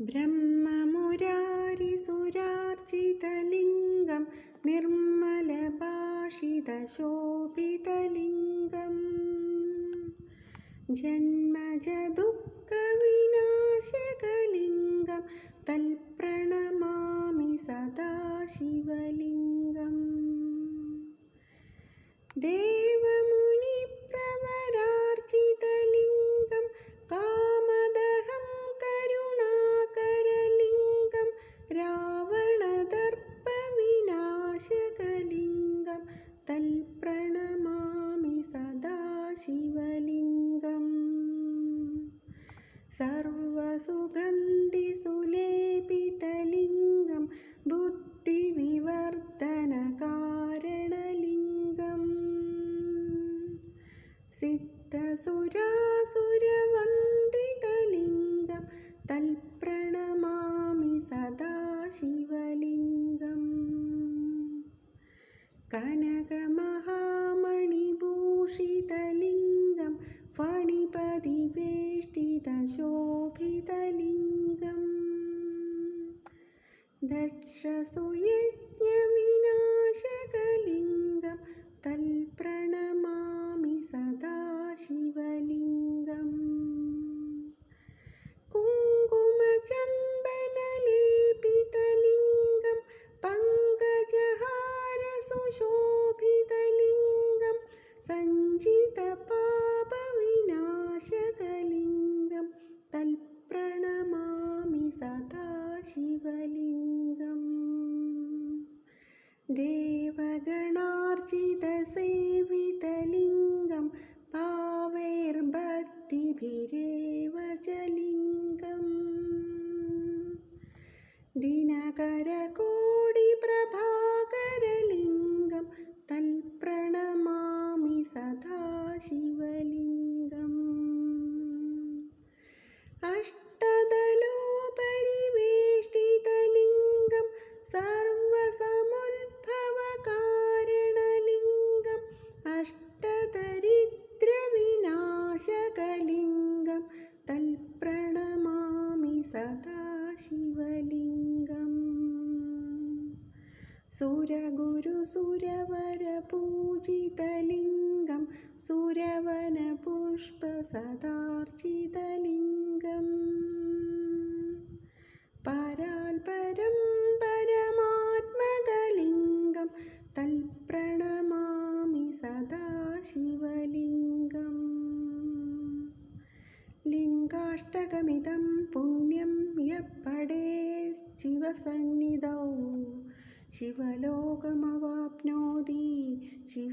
ബ്രഹ്മമുരാരിസുരാർജിതലിംഗം നിർമ്മലഭാഷിതശോഭിതലിംഗം ജന്മജദുഃഖവിനാശകലിംഗം തൽപ്രണമാമി സദാശിവലിംഗം. ദേവമുനിപ്രവരാ സർവസുഗന്ധിസുലേപിതലിംഗം ബുദ്ധിവിവർത്തനകാരണലിംഗം. സിദ്ധസുരാസുരവന്ദിതലിംഗം തൽപ്രണമാമി സദാ ശിവലിംഗം കനകമഹാമണിഭൂഷിതലിംഗം फणिपदिवेष्टितशोभितलिङ्गम् दक्षसुयज्ञविनाशकलिङ्गं तल्प्रणमामि सदा शिवलिङ्गम् कुङ्कुमचन्दनलेपितलिङ्गं पङ्कजहारसुशोभितलिङ्गं ദേവഗണാർജിതസേവിതലിംഗം പാവൈർഭക്തിഭിരേവ ച ലിംഗം ദിനകരകോടിപ്രഭാകരലിംഗം തൽപ്രണമാമി സദാ ശിവലിംഗം അഷ്ടതലോപരിവേഷ്ടിതലിംഗം സർവ സുരഗുരു സുരവര പൂജിതലിംഗം സുരവന പുഷ്പ സദാർജിതലിംഗം. പരാൽപരം പരമാത്മകലിംഗം തൽപ്രണമാമി സദാശിവലിംഗം. ലിംഗാഷ്ടകമിതം പുണ്യം യപ്പടേ ശിവസന്നിധൗ. शिवलोकमवाप्नोति। शिव